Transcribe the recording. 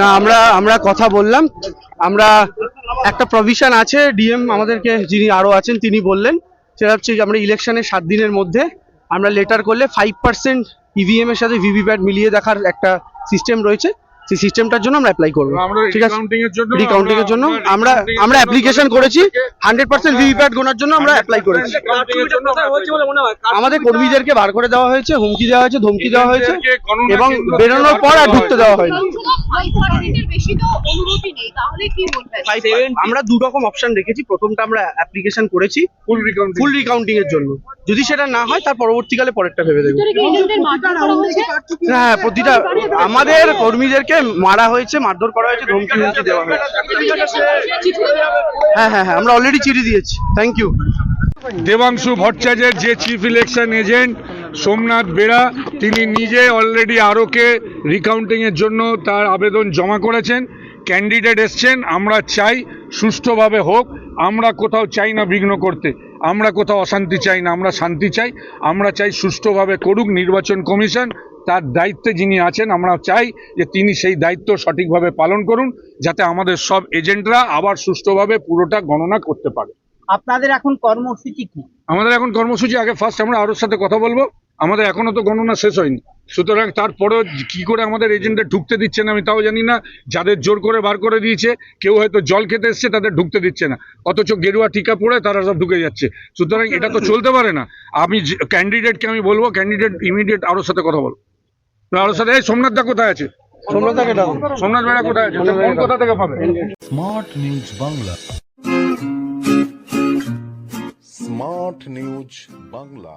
না আমরা আমরা কথা বললাম। আমরা একটা প্রভিশন আছে ডিএম আমাদেরকে যিনি আরও আছেন তিনি বললেন সেটা হচ্ছে যে আমরা ইলেকশনের সাত দিনের মধ্যে আমরা লেটার করলে ফাইভ পার্সেন্ট ইভিএম এর সাথে ভিভিপ্যাট মিলিয়ে দেখার একটা সিস্টেম রয়েছে। সেই সিস্টেমটার জন্য আমরা অ্যাপ্লাই করব। ঠিক আছে? recounting এর জন্য রিকাউন্টিং এর জন্য আমরা আমরা অ্যাপ্লিকেশন করেছি। হান্ড্রেড পার্সেন্ট ভিভিপ্যাট গোনার জন্য আমরা অ্যাপ্লাই করেছি। আমাদের কর্মীদেরকে বার করে দেওয়া হয়েছে হুমকি দেওয়া হয়েছে। ধমকি দেওয়া হয়েছে এবং বেরোনোর পর আর ঢুকতে দেওয়া হয়নি। ফাইভ পার্সেন্টের বেশি তো অনুমতি নেই তাহলে কি বলবেন? আমরা দু রকম অপশন রেখেছি প্রথমটা আমরা অ্যাপ্লিকেশন করেছি ফুল রিকাউন্টিং ফুল রিকাউন্টিং এর জন্য। যদি সেটা না হয় তার পরবর্তীকালে পরেরটা ভেবে হয়েছে? হ্যাঁ প্রতিটা আমাদের কর্মীদেরকে মারা হয়েছে মারধর করা হয়েছে ধমকি হুমকি দেওয়া হয়েছে। হ্যাঁ হ্যাঁ হ্যাঁ আমরা অলরেডি চিঠি দিয়েছি। থ্যাংক ইউ দেবাংশু ভট্টাচার্যের যে chief election agent Somnath Bera, তিনি নিজে অলরেডি আরোকে রিকাউন্টিংয়ের জন্য তার আবেদন জমা করেছেন। ক্যান্ডিডেট এসছেন, আমরা চাই সুষ্ঠুভাবে হোক, আমরা কোথাও চাই না বিঘ্ন করতে, আমরা কোথাও অশান্তি চাই না, আমরা শান্তি চাই, আমরা চাই সুষ্ঠুভাবে করুক নির্বাচন কমিশন, তার দায়িত্বে যিনি আছেন, আমরা চাই যে তিনি সেই দায়িত্ব সঠিকভাবে পালন করুন, যাতে আমাদের সব এজেন্টরা আবার সুষ্ঠুভাবে পুরোটা গণনা করতে পারে। আপনাদের এখন কর্মসূচি কি? আমাদের এখন কর্মসূচি আগে ফার্স্ট আমরা আরোর সাথে কথা বলব। আমাদের এখনও তো গণনা শেষ হয়নি। সুতরাং তারপরেও কি করে আমাদের এজেন্টে ঢুকতে দিচ্ছে না আমি তাও জানি না। যাদের জোর করে বার করে দিয়েছে কেউ হয়তো জল খেতে এসছে তাদের ঢুকতে দিচ্ছে না। অথচ গেরুয়া টিকা পড়ে তারা সব ঢুকে যাচ্ছে। সুতরাং এটা তো চলতে পারে না। আমি ক্যান্ডিডেটকে আমি বলব ক্যান্ডিডেট ইমিডিয়েট আরোর সাথে কথা বলব আরোর সাথে এই সোমনাথ দা কোথায় আছে? সোমনাথ সোমনাথ বেড়া কোথায় আছে? কোন কোথা থেকে পাবে? Smart news Bangla smart news Bangla.